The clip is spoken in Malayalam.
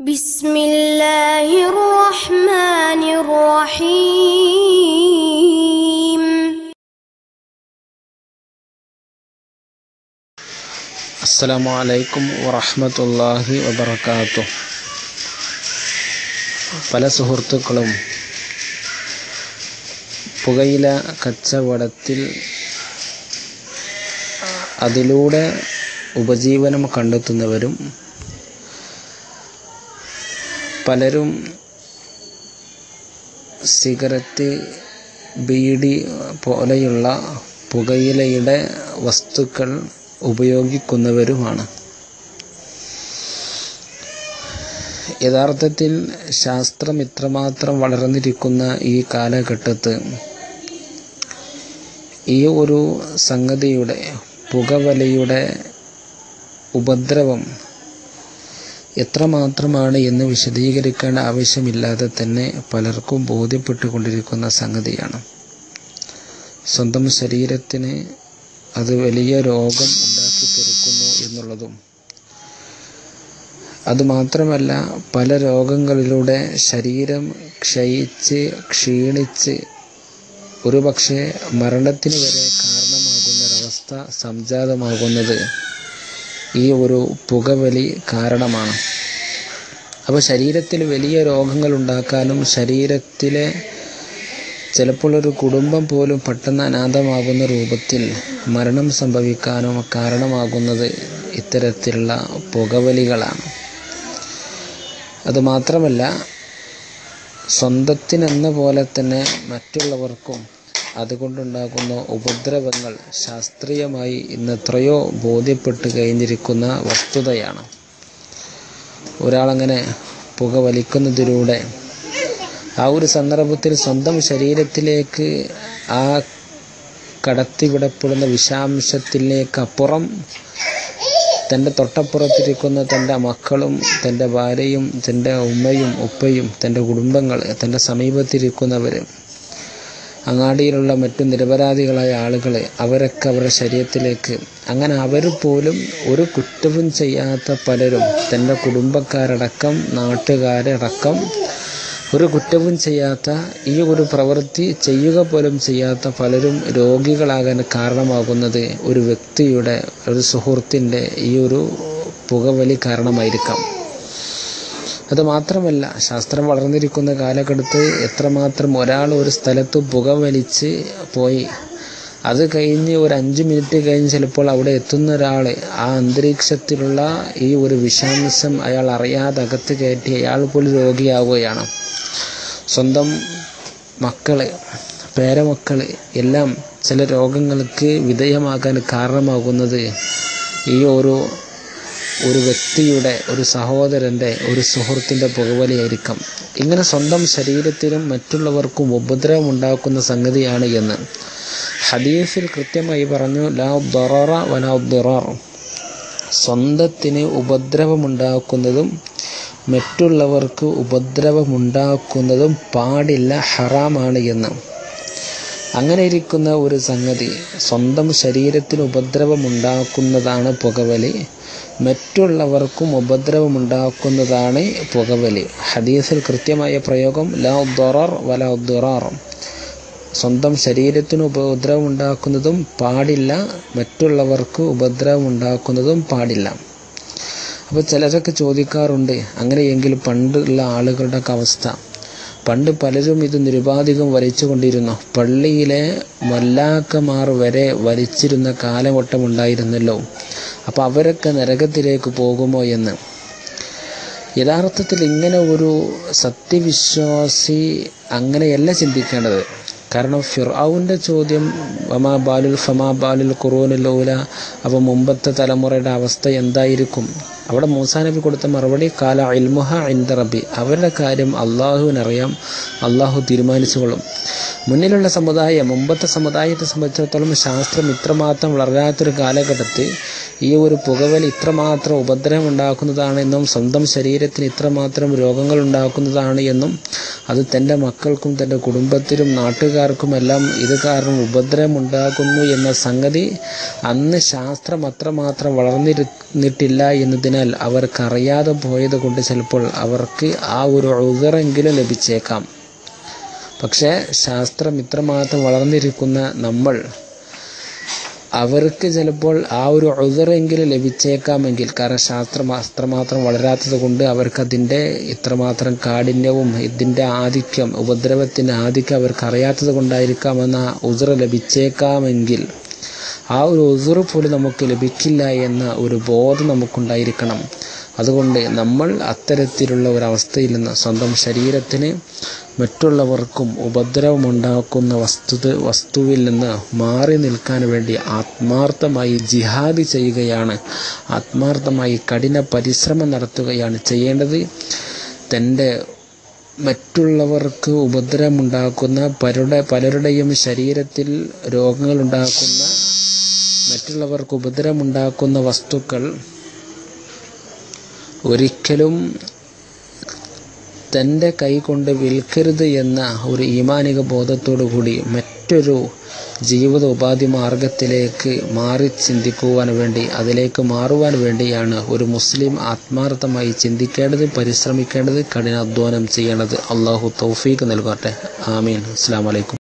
بسم الله الرحمن الرحيم അസ്സലാമു അലൈക്കും വറഹ്മത്തുള്ളാഹി വബറകാത്തു പല സുഹൃത്തുക്കളും പുകയില കച്ചവടത്തിൽ അതിലൂടെ ഉപജീവനം കണ്ടെത്തുന്നവരും പലരും സിഗരറ്റ് ബീഡി പോലെയുള്ള പുകയിലയുടെ വസ്തുക്കൾ ഉപയോഗിക്കുന്നവരുമാണ്. യഥാർത്ഥത്തിൽ ശാസ്ത്രം ഇത്രമാത്രം വളർന്നിരിക്കുന്ന ഈ കാലഘട്ടത്ത് ഈ ഒരു സംഗതിയുടെ പുകവലിയുടെ ഉപദ്രവം എത്രമാത്രമാണ് എന്ന് വിശദീകരിക്കേണ്ട ആവശ്യമില്ലാതെ തന്നെ പലർക്കും ബോധ്യപ്പെട്ടുകൊണ്ടിരിക്കുന്ന സംഗതിയാണ്. സ്വന്തം ശരീരത്തിന് അത് വലിയ രോഗം ഉണ്ടാക്കി തീർക്കുന്നു എന്നുള്ളതും അതുമാത്രമല്ല പല രോഗങ്ങളിലൂടെ ശരീരം ക്ഷയിച്ച് ക്ഷീണിച്ച് ഒരുപക്ഷെ മരണത്തിന് വരെ കാരണമാകുന്ന കാരണമാകുന്നൊരവസ്ഥ സംജാതമാകുന്നത് ഈ ഒരു പുകവലി കാരണമാണ്. അപ്പോൾ ശരീരത്തിൽ വലിയ രോഗങ്ങൾ ഉണ്ടാക്കാനും ശരീരത്തിലെ ചിലപ്പോൾ ഒരു കുടുംബം പോലും പെട്ടെന്ന് അനാഥമാകുന്ന രൂപത്തിൽ മരണം സംഭവിക്കാനും കാരണമാകുന്നത് ഇത്തരത്തിലുള്ള പുകവലികളാണ്. അതുമാത്രമല്ല സ്വന്തത്തിനെന്ന പോലെ തന്നെ മറ്റുള്ളവർക്കും അതുകൊണ്ടുണ്ടാകുന്ന ഉപദ്രവങ്ങൾ ശാസ്ത്രീയമായി ഇന്ന് എത്രയോ ബോധ്യപ്പെട്ട് കഴിഞ്ഞിരിക്കുന്ന വസ്തുതയാണ്. ഒരാളങ്ങനെ പുക വലിക്കുന്നതിലൂടെ ആ ഒരു സന്ദർഭത്തിൽ സ്വന്തം ശരീരത്തിലേക്ക് ആ കടത്തിവിടപ്പെടുന്ന വിഷാംശത്തിലേക്കപ്പുറം തന്റെ തൊട്ടപ്പുറത്തിരിക്കുന്ന തന്റെ മക്കളും തന്റെ ഭാര്യയും തന്റെ ഉമ്മയും ഉപ്പയും തന്റെ കുടുംബങ്ങൾ തന്റെ സമീപത്തിരിക്കുന്നവർ അങ്ങാടിയിലുള്ള മറ്റു നിരപരാധികളായ ആളുകളെ അവരൊക്കെ അവരുടെ ശരീരത്തിലേക്ക്. അങ്ങനെ അവർ പോലും ഒരു കുറ്റവും ചെയ്യാത്ത പലരും തന്റെ കുടുംബക്കാരടക്കം നാട്ടുകാരടക്കം ഒരു കുറ്റവും ചെയ്യാത്ത ഈ ഒരു പ്രവൃത്തി ചെയ്യുക പോലും ചെയ്യാത്ത പലരും രോഗികളാകാൻ കാരണമാകുന്നത് ഒരു വ്യക്തിയുടെ ഒരു സുഹൃത്തിന്റെ ഈ ഒരു പുകവലി കാരണമായിരിക്കാം. അത് മാത്രമല്ല ശാസ്ത്രം വളർന്നിരിക്കുന്ന കാലഘട്ടത്ത് എത്രമാത്രം ഒരാൾ ഒരു സ്ഥലത്ത് പുകവലിച്ച് പോയി അത് കഴിഞ്ഞ് ഒരു അഞ്ച് മിനിറ്റ് കഴിഞ്ഞ് ചിലപ്പോൾ അവിടെ എത്തുന്ന ഒരാൾ ആ അന്തരീക്ഷത്തിലുള്ള ഈ ഒരു വിഷാംശം അയാൾ അറിയാതെ അകത്ത് കയറ്റി അയാൾ പോലും രോഗിയാവുകയാണ്. സ്വന്തം മക്കൾ പേരമക്കൾ എല്ലാം ചില രോഗങ്ങൾക്ക് വിധേയമാകാൻ കാരണമാകുന്നത് ഈ ഒരു ഒരു വ്യക്തിയുടെ ഒരു സഹോദരന്റെ ഒരു സുഹൃത്തിന്റെ പുകവലിയായിരിക്കാം. ഇങ്ങനെ സ്വന്തം ശരീരത്തിലും മറ്റുള്ളവർക്കും ഉപദ്രവം ഉണ്ടാക്കുന്ന സംഗതിയാണ് എന്ന്. ഹദീസിൽ കൃത്യമായി പറഞ്ഞു ലാ ദററ വലാ സ്വന്തത്തിന് ഉപദ്രവമുണ്ടാക്കുന്നതും മറ്റുള്ളവർക്ക് ഉപദ്രവമുണ്ടാക്കുന്നതും പാടില്ല ഹറാമാണ് എന്ന്. അങ്ങനെ ഇരിക്കുന്ന ഒരു സംഗതി സ്വന്തം ശരീരത്തിന് ഉപദ്രവമുണ്ടാക്കുന്നതാണ് പുകവലി മറ്റുള്ളവർക്കും ഉപദ്രവമുണ്ടാക്കുന്നതാണ് പുകവലി. ഹദീസിൽ കൃത്യമായ പ്രയോഗം ലാ ദൊറർ വല ദുറാർ. സ്വന്തം ശരീരത്തിന് ഉപദ്രവം ഉണ്ടാക്കുന്നതും പാടില്ല മറ്റുള്ളവർക്ക് ഉപദ്രവമുണ്ടാക്കുന്നതും പാടില്ല. അപ്പോൾ ചിലരൊക്കെ ചോദിക്കാറുണ്ട് അങ്ങനെയെങ്കിൽ പണ്ടുള്ള ആളുകളുടെയൊക്കെ അവസ്ഥ പണ്ട് പലരും ഇത് നിരുപാധികം വലിച്ചുകൊണ്ടിരുന്നു പള്ളിയിലെ മല്ലാക്കമാർ വരെ വലിച്ചിരുന്ന കാലഘട്ടമുണ്ടായിരുന്നല്ലോ. അപ്പോൾ അവരൊക്കെ നരകത്തിലേക്ക് പോകുമോ എന്ന്? യഥാർത്ഥത്തിൽ ഇങ്ങനെ ഒരു സത്യവിശ്വാസി അങ്ങനെയല്ല ചിന്തിക്കേണ്ടത്. കാരണം ഫിർഔന്റെ ചോദ്യം വമാ ബാലുൽ ഫമാ ബാലുൽ ഖുറൂനുലൂല അപ്പോൾ മുമ്പത്തെ തലമുറയുടെ അവസ്ഥ എന്തായിരിക്കും? അവിടെ മൂസാ നബി കൊടുത്ത മറുപടി കാല ഇൽമുഹ ഇന്ദ റബി അവരുടെ കാര്യം അള്ളാഹുവിനറിയാം. അള്ളാഹു തീരുമാനിച്ചുകൊള്ളും. മുന്നിലുള്ള സമുദായം മുമ്പത്തെ സമുദായത്തെ സംബന്ധിച്ചിടത്തോളം ശാസ്ത്രം ഇത്രമാത്രം വളരാത്തൊരു കാലഘട്ടത്തിൽ ഈ ഒരു പുകവലി ഇത്രമാത്രം ഉപദ്രവം ഉണ്ടാക്കുന്നതാണ് എന്നും സ്വന്തം ശരീരത്തിന് ഇത്രമാത്രം രോഗങ്ങൾ ഉണ്ടാക്കുന്നതാണ് എന്നും അത് തന്റെ മക്കൾക്കും തന്റെ കുടുംബത്തിനും നാട്ടുകാർക്കുമെല്ലാം ഇത് കാരണം ഉപദ്രവം ഉണ്ടാക്കുന്നു എന്ന സംഗതി അന്ന് ശാസ്ത്രം അത്രമാത്രം വളർന്നിരുന്നിട്ടില്ല എന്നതിനെ കഴിഞ്ഞാൽ അവർക്കറിയാതെ പോയത് കൊണ്ട് ചിലപ്പോൾ അവർക്ക് ആ ഒരു ഉതറെങ്കിലും ലഭിച്ചേക്കാം. പക്ഷേ ശാസ്ത്രം ഇത്രമാത്രം വളർന്നിരിക്കുന്ന നമ്മൾ അവർക്ക് ചിലപ്പോൾ ആ ഒരു ഉതറെങ്കിലും ലഭിച്ചേക്കാമെങ്കിൽ കാരണം ശാസ്ത്രം അത്രമാത്രം വളരാത്തത് കൊണ്ട് അവർക്കതിന്റെ ഇത്രമാത്രം കാഠിന്യവും ഇതിന്റെ ആധിക്യം ഉപദ്രവത്തിന്റെ ആധിക്യം അവർക്ക് അറിയാത്തത് കൊണ്ടായിരിക്കാമെന്ന ഉദറ ലഭിച്ചേക്കാമെങ്കിൽ. ആ ഒരു ഉസുറ് പോലും നമുക്ക് ലഭിക്കില്ല എന്ന ഒരു ബോധം നമുക്കുണ്ടായിരിക്കണം. അതുകൊണ്ട് നമ്മൾ അത്തരത്തിലുള്ള ഒരവസ്ഥയിൽ നിന്ന് സ്വന്തം ശരീരത്തിന് മറ്റുള്ളവർക്കും ഉപദ്രവമുണ്ടാക്കുന്ന വസ്തു വസ്തുവിൽ നിന്ന് മാറി നിൽക്കാൻ വേണ്ടി ആത്മാർത്ഥമായി ജിഹാദ് ചെയ്യുകയാണ്. ആത്മാർത്ഥമായി കഠിന പരിശ്രമം നടത്തുകയാണ് ചെയ്യേണ്ടത്. തന്റെ മറ്റുള്ളവർക്ക് ഉപദ്രവമുണ്ടാക്കുന്ന പലരുടെ പലരുടെയും ശരീരത്തിൽ രോഗങ്ങളുണ്ടാക്കുന്ന മറ്റുള്ളവർക്ക് ഉപദ്രവമുണ്ടാക്കുന്ന വസ്തുക്കൾ ഒരിക്കലും തന്റെ കൈകൊണ്ട് വിൽക്കരുത് എന്ന ഒരു ഈമാനിക കൂടി മറ്റൊരു ജീവിത ഉപാധി മാർഗത്തിലേക്ക് മാറി ചിന്തിക്കുവാൻ വേണ്ടി അതിലേക്ക് മാറുവാൻ വേണ്ടിയാണ് ഒരു മുസ്ലിം ആത്മാർത്ഥമായി ചിന്തിക്കേണ്ടത് പരിശ്രമിക്കേണ്ടത് കഠിനാധ്വാനം ചെയ്യേണ്ടത്. അള്ളാഹു തൗഫീഖ് നൽകട്ടെ. ആമീൻ. അസ്സാം വലൈക്കും